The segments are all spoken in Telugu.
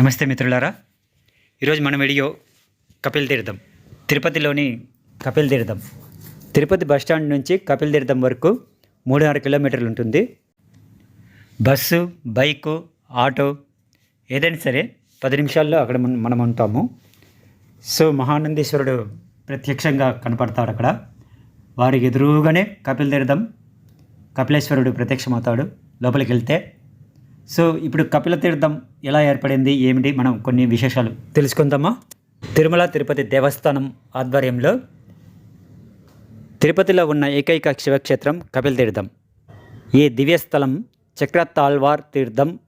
నమస్తే మిత్రులారా. ఈరోజు మన వీడియో కపిల్ తీర్థం. తిరుపతిలోని కపిల్ తీర్థం. తిరుపతి బస్ స్టాండ్ నుంచి కపిల్ తీర్థం వరకు మూడున్నర కిలోమీటర్లు ఉంటుంది. బస్సు బైకు ఆటో ఏదైనా సరే పది నిమిషాల్లో అక్కడ మనం ఉంటాము. సో మహానందీశ్వరుడు ప్రత్యక్షంగా కనపడతాడు అక్కడ. వారికి ఎదురుగానే కపిల్ తీర్థం. కపిలేశ్వరుడు ప్రత్యక్షమవుతాడు. లోపలికి వెళ్తే సో ఇప్పుడు కపిల తీర్థం ఎలా ఏర్పడింది ఏమిటి? మనం కొన్ని విశేషాలు తెలుసుకుందామా? తిరుమల తిరుపతి దేవస్థానం ఆధ్వర్యంలో తిరుపతిలో ఉన్న ఏకైక శివక్షేత్రం కపిల తీర్థం. ఈ దివ్యస్థలం చక్రతాల్వార్ తీర్థం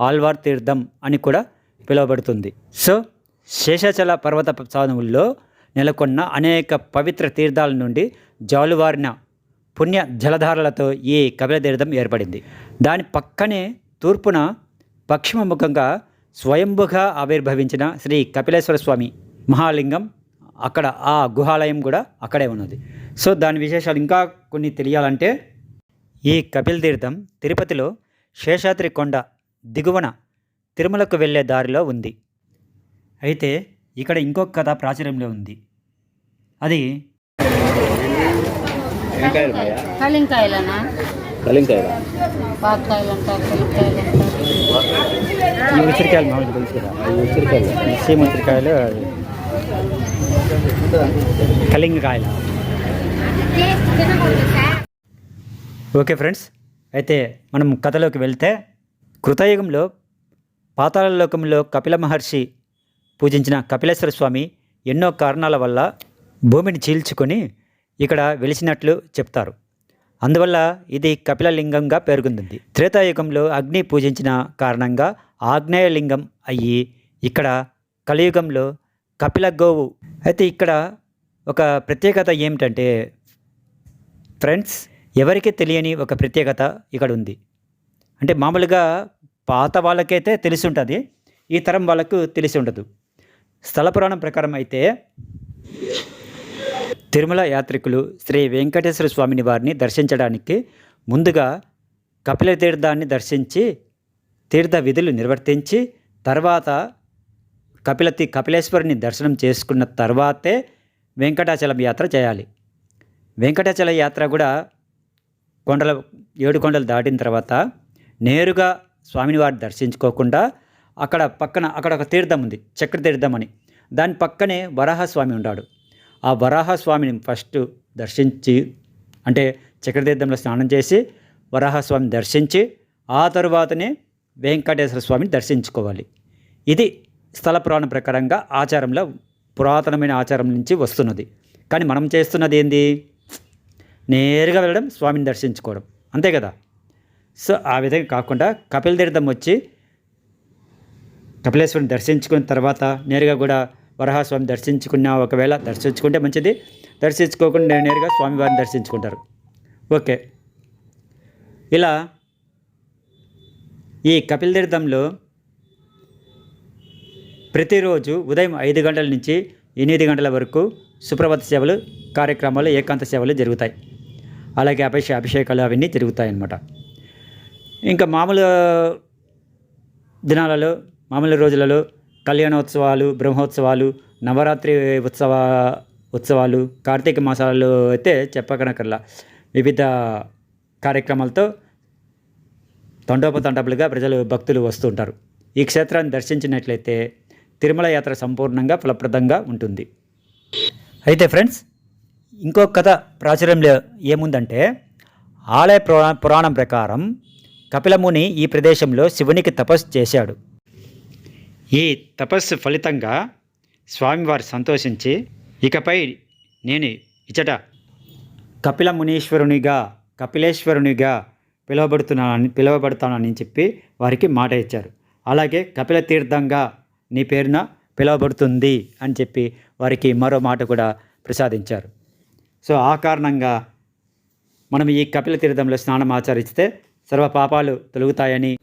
ఆల్వార్ తీర్థం అని కూడా పిలువబడుతుంది. సో శేషాచల పర్వత సాధనవుల్లో నెలకొన్న అనేక పవిత్ర తీర్థాల నుండి జాలువారిన పుణ్య జలధారలతో ఈ కపిల తీర్థం ఏర్పడింది. దాని పక్కనే తూర్పున పశ్చిమముఖంగా స్వయంభుగా ఆవిర్భవించిన శ్రీ కపిలేశ్వర స్వామి మహాలింగం అక్కడ ఆ గుహాలయం కూడా అక్కడే ఉన్నది. సో దాని విశేషాలు ఇంకా కొన్ని తెలియాలంటే ఈ కపిల్ తీర్థం తిరుపతిలో శేషాద్రి కొండ దిగువన తిరుమలకు వెళ్ళే దారిలో ఉంది. అయితే ఇక్కడ ఇంకొక కథ ప్రాచుర్యంలో ఉంది. అది కలింకాయలు పాతకాయలు అంటారు కలింకాయలు అంటారు. ఈ ఉసిరికాయలు మామూలుగా తెలుసు కదా అవి ఉసిరికాయలు. సీమ ఉసిరికాయలు కలింగకాయలు. ఓకే ఫ్రెండ్స్ అయితే మనం కథలోకి వెళ్తే కృతయుగంలో పాతాళ లోకంలో కపిల మహర్షి పూజించిన కపిలేశ్వర స్వామి ఎన్నో కారణాల వల్ల భూమిని చీల్చుకొని ఇక్కడ వెలిసినట్లు చెప్తారు. అందువల్ల ఇది కపిలలింగంగా పేర్కొంది త్రేతాయుగంలో అగ్ని పూజించిన కారణంగా ఆగ్నేయలింగం అయ్యి ఇక్కడ కలియుగంలో కపిల గోవు అయితే ఇక్కడ ఒక ప్రత్యేకత ఏమిటంటే ఫ్రెండ్స్ ఎవరికీ తెలియని ఒక ప్రత్యేకత ఇక్కడ ఉంది అంటే మామూలుగా పాత వాళ్ళకైతే తెలిసి ఉంటుంది ఈ తరం వాళ్ళకు తెలిసి ఉండదు స్థల పురాణం ప్రకారం అయితే తిరుమల యాత్రికులు శ్రీ వెంకటేశ్వర స్వామిని వారిని దర్శించడానికి ముందుగా కపిల తీర్థాన్ని దర్శించి తీర్థ విధులు నిర్వర్తించి తర్వాత కపిలతి కపిలేశ్వరుని దర్శనం చేసుకున్న తర్వాతే వెంకటాచలం యాత్ర చేయాలి. వెంకటాచల యాత్ర కూడా కొండల ఏడు కొండలు దాటిన తర్వాత నేరుగా స్వామిని వారిని దర్శించుకోకుండా అక్కడ పక్కన అక్కడ ఒక తీర్థం ఉంది చక్ర తీర్థం అని. దాని పక్కనే వరాహస్వామి ఉన్నాడు ఆ వరాహస్వామిని ఫస్ట్ దర్శించి అంటే చక్రతీర్థంలో స్నానం చేసి వరాహస్వామిని దర్శించి ఆ తరువాతనే వెంకటేశ్వర స్వామిని దర్శించుకోవాలి. ఇది స్థల పురాణం ప్రకారంగా ఆచారంలో పురాతనమైన ఆచారం నుంచి వస్తున్నది. కానీ మనం చేస్తున్నది ఏంది? నేరుగా వెళ్ళడం స్వామిని దర్శించుకోవడం. అంతే కదా? సో ఆ విధంగా కాకుండా కపిల తీర్థం వచ్చి కపిలేశ్వరుని దర్శించుకున్న తర్వాత నేరుగా కూడా వరహాస్వామి దర్శించుకున్న ఒకవేళ దర్శించుకుంటే మంచిది. దర్శించుకోకుండా నేరుగా స్వామివారిని దర్శించుకుంటారు. ఓకే. ఇలా ఈ కపిల తీర్థంలో ప్రతిరోజు ఉదయం ఐదు గంటల నుంచి ఎనిమిది గంటల వరకు సుప్రభాత సేవలు కార్యక్రమాలు ఏకాంత సేవలు జరుగుతాయి. అలాగే అభిషే అభిషేకాలు అవన్నీ జరుగుతాయి అన్నమాట ఇంకా మామూలు దినాలలో మామూలు రోజులలో కళ్యాణోత్సవాలు బ్రహ్మోత్సవాలు నవరాత్రి ఉత్సవ ఉత్సవాలు కార్తీక మాసాలలో అయితే చెప్పకనకర్లా వివిధ కార్యక్రమాలతో తండోపతండపులుగా ప్రజలు భక్తులు వస్తుంటారు. ఈ క్షేత్రాన్ని దర్శించినట్లయితే తిరుమల యాత్ర సంపూర్ణంగా ఫలప్రదంగా ఉంటుంది. అయితే ఫ్రెండ్స్ ఇంకో కథ ప్రాచుర్యంలో ఏముందంటే ఆలయ పురా పురాణం ప్రకారం కపిలముని ఈ ప్రదేశంలో శివునికి తపస్సు చేశాడు. ఈ తపస్సు ఫలితంగా స్వామివారు సంతోషించి ఇకపై నేను ఇచట కపిల మునీశ్వరునిగా కపిలేశ్వరునిగా పిలువబడుతున్నానని పిలువబడతానని చెప్పి వారికి మాట ఇచ్చారు. అలాగే కపిల తీర్థంగా నీ పేరున పిలువబడుతుంది అని చెప్పి వారికి మరో మాట కూడా ప్రసాదించారు. సో ఆ కారణంగా మనం ఈ కపిల తీర్థంలో స్నానం ఆచరిస్తే సర్వ పాపాలు తొలుగుతాయని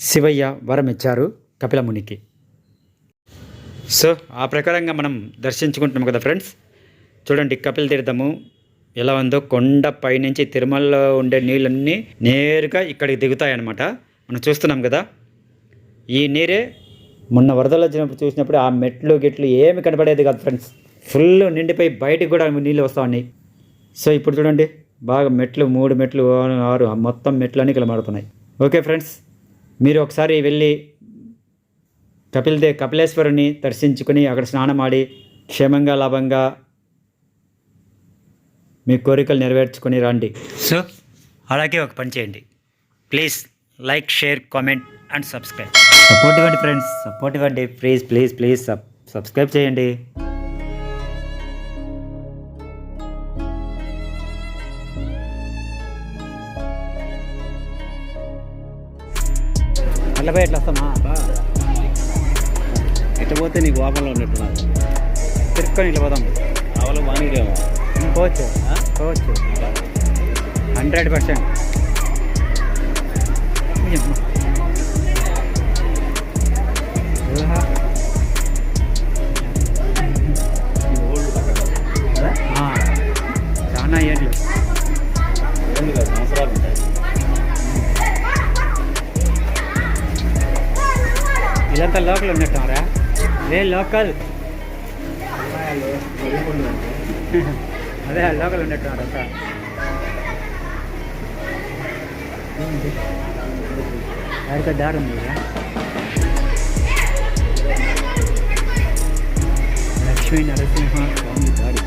శివయ్య వరం ఇచ్చారు కపిలమునికి. సో ఆ ప్రకారంగా మనం దర్శించుకుంటున్నాం కదా ఫ్రెండ్స్. చూడండి కపిల తీర్థము ఎలా ఉందో కొండ పైనుంచి తిరుమలలో ఉండే నీళ్ళన్నీ నేరుగా ఇక్కడికి దిగుతాయన్నమాట. మనం చూస్తున్నాం కదా ఈ నీరే మొన్న వరదలు వచ్చినప్పుడు చూసినప్పుడు ఆ మెట్లు గిట్లు ఏమి కనపడేది కాదు ఫ్రెండ్స్. ఫుల్ నిండిపోయి బయటికి కూడా నీళ్ళు వస్తూ ఉన్నాయి. సో ఇప్పుడు చూడండి బాగా మెట్లు మూడు మెట్లు ఆరు మొత్తం మెట్లు అన్ని కలబడుతున్నాయి ఓకే ఫ్రెండ్స్ మీరు ఒకసారి వెళ్ళి కపిల్ దే కపిలేశ్వరుని దర్శించుకుని అక్కడ స్నానం ఆడి క్షేమంగా లాభంగా మీ కోరికలు నెరవేర్చుకొని రండి. సో అలాగే ఒక పని చేయండి. Please like share comment and subscribe. Support ఇవ్వండి ఫ్రెండ్స్. సపోర్ట్ ఇవ్వండి. Please please please sub subscribe చేయండి. అట్లా పోయి ఎట్లా వస్తామా? ఎట్ట పోతే నీకు వాపంలో ఉన్నట్టున్నారు. తిరుక్కొని ఇట్లా పోదాం ఆవల వాణిదేమో పోవచ్చు పోవచ్చు. Hundred percent. చాలా ఏళ్ళు. సంవత్సరాలు ఇదంతా లోకల్ ఉన్నట్టున్నారా? లే లోకల్ అదే లోకల్ ఉన్నట్టున్నారు అంతా. ఎవరికో దారి ఉంది కదా లక్ష్మీ నరసింహ స్వామి దారి.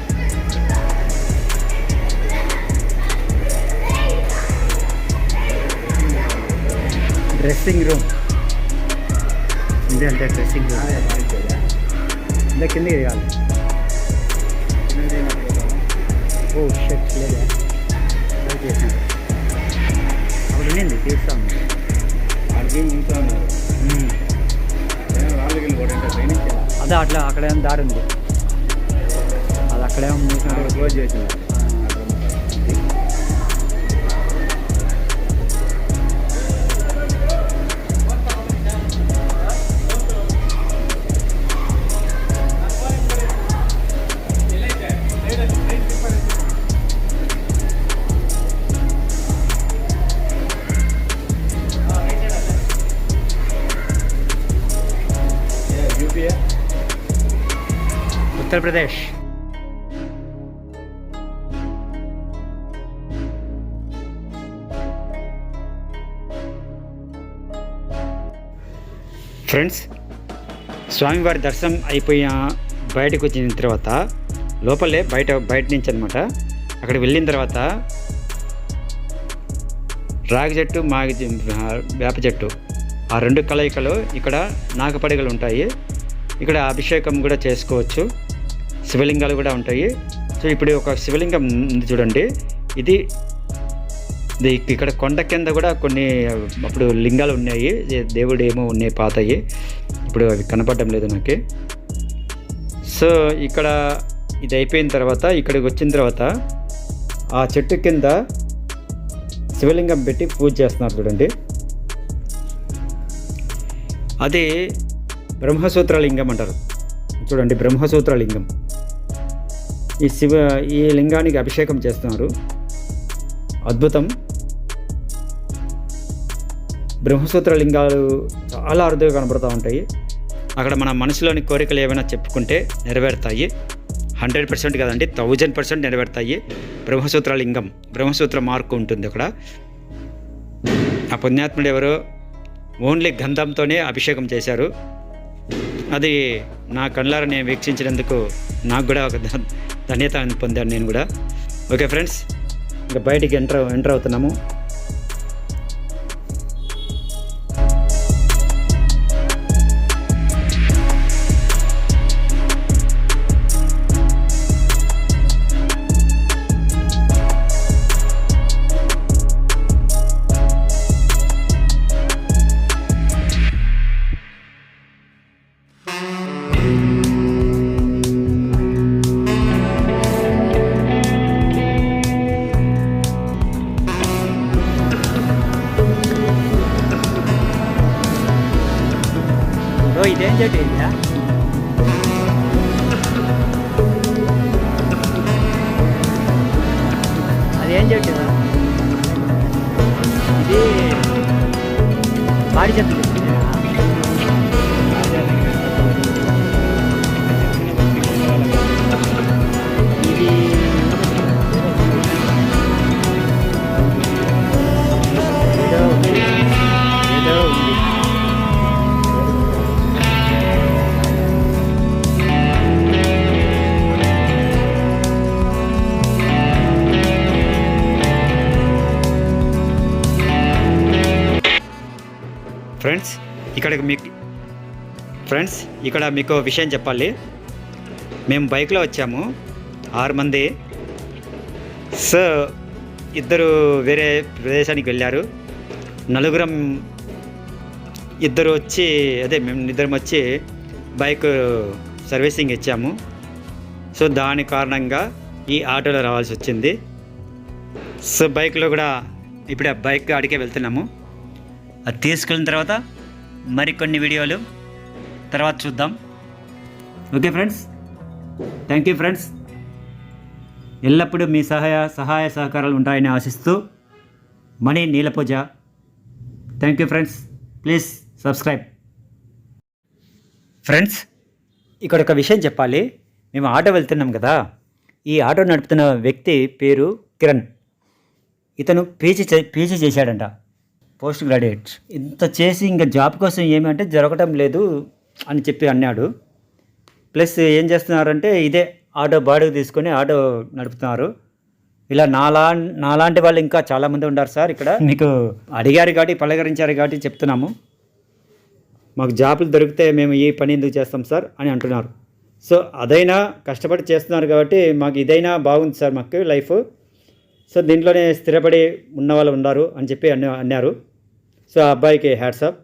Dressing room. ఇదే అంటే డ్రెస్సింగ్ రూమ్. ఇందా కిందకి దిగాలి ఓ షర్ట్ లేదా అప్పుడు ఉండింది తీస్తాను అదే అట్లా అక్కడేమో దారి ఉంది అది అక్కడేమో మూసినట్టు క్లోజ్ చేసినారు ఉత్తరప్రదేశ్ ఫ్రెండ్స్ స్వామివారి దర్శనం అయిపోయిన బయటకు వచ్చిన తర్వాత లోపలే బయట బయట నుంచి అనమాట అక్కడ వెళ్ళిన తర్వాత రాగి చెట్టు మాగి వేప చెట్టు ఆ రెండు కలయికలు ఇక్కడ నాగపడిగలు ఉంటాయి. ఇక్కడ అభిషేకం కూడా చేసుకోవచ్చు. శివలింగాలు కూడా ఉంటాయి. సో ఇప్పుడు ఒక శివలింగం ఉంది చూడండి. ఇది ఇది ఇక్కడ కొండ కింద కూడా కొన్ని అప్పుడు లింగాలు ఉన్నాయి. దేవుడు ఏమో ఉన్నాయి పాతయి. ఇప్పుడు అవి కనపడడం లేదు నాకు. సో ఇక్కడ ఇది అయిపోయిన తర్వాత ఇక్కడికి వచ్చిన తర్వాత ఆ చెట్టు కింద శివలింగం పెట్టి పూజ చేస్తున్నారు చూడండి. అది బ్రహ్మసూత్ర లింగం అంటారు. చూడండి బ్రహ్మసూత్ర లింగం ఈ శివ ఈ లింగానికి అభిషేకం చేస్తున్నారు. అద్భుతం. బ్రహ్మసూత్ర లింగాలు చాలా అరుదుగా కనబడుతూ ఉంటాయి. అక్కడ మన మనసులోని కోరికలు ఏమైనా చెప్పుకుంటే నెరవేరుతాయి. హండ్రెడ్ పర్సెంట్ కదండి థౌజండ్ పర్సెంట్ నెరవేరుతాయి. బ్రహ్మసూత్ర లింగం బ్రహ్మసూత్ర మార్కు ఉంటుంది అక్కడ. ఆ పుణ్యాత్ముడు ఎవరో ఓన్లీ గంధంతోనే అభిషేకం చేశారు. అది నా కళ్ళారా నేను వీక్షించినందుకు నాకు కూడా ఒక ధన్యత పొందాను నేను కూడా. ఓకే ఫ్రెండ్స్ ఇంకా బయటికి ఎంటర్ ఎంటర్ అవుతున్నాము. Arigato. ఫ్రెండ్స్ ఇక్కడ మీకు విషయం చెప్పాలి. మేము బైక్లో వచ్చాము. ఆరు మంది. సో ఇద్దరు వేరే ప్రదేశానికి వెళ్ళారు. నలుగురం ఇద్దరు వచ్చి అదే మేము ఇద్దరం వచ్చి బైక్ సర్వీసింగ్ ఇచ్చాము. సో దాని కారణంగా ఈ ఆటోలో రావాల్సి వచ్చింది. సో బైక్లో కూడా ఇప్పుడు ఆ బైక్ అడిగే వెళ్తున్నాము. అది తీసుకెళ్ళిన తర్వాత మరికొన్ని వీడియోలు తర్వాత చూద్దాం. Okay friends thank you friends ఎల్లప్పుడూ మీ సహాయ సహాయ సహకారాలు ఉంటాయని ఆశిస్తూ మనీ Neelapuja thank you friends please subscribe friends ఇక్కడ ఒక విషయం చెప్పాలి. మేము ఆటో వెళ్తున్నాం కదా. ఈ ఆటో నడుపుతున్న వ్యక్తి పేరు కిరణ్. ఇతను పీజీ చే పీజీ చేశాడంట. పోస్ట్ గ్రాడ్యుయేట్ ఇంత చేసి ఇంకా జాబ్ కోసం ఏమంటే జరగటం లేదు. అని చెప్పి అన్నాడు. ప్లస్ ఏం చేస్తున్నారంటే ఇదే ఆటో బాడుగు తీసుకొని ఆటో నడుపుతున్నారు. ఇలా నాలా నాలాంటి వాళ్ళు ఇంకా చాలామంది ఉన్నారు సార్ ఇక్కడ. మీకు అడిగారు కాబట్టి పలకరించారు కాబట్టి చెప్తున్నాము. మాకు జాబులు దొరికితే మేము ఈ పని ఎందుకు చేస్తాం సార్ అని అంటున్నారు. సో అదైనా కష్టపడి చేస్తున్నారు కాబట్టి మాకు ఇదైనా బాగుంది సార్ మాకు లైఫ్. సో దీంట్లోనే స్థిరపడి ఉన్న వాళ్ళు ఉన్నారు అని చెప్పి అన్న అన్నారు. సో ఆ అబ్బాయికి హ్యాట్సాప్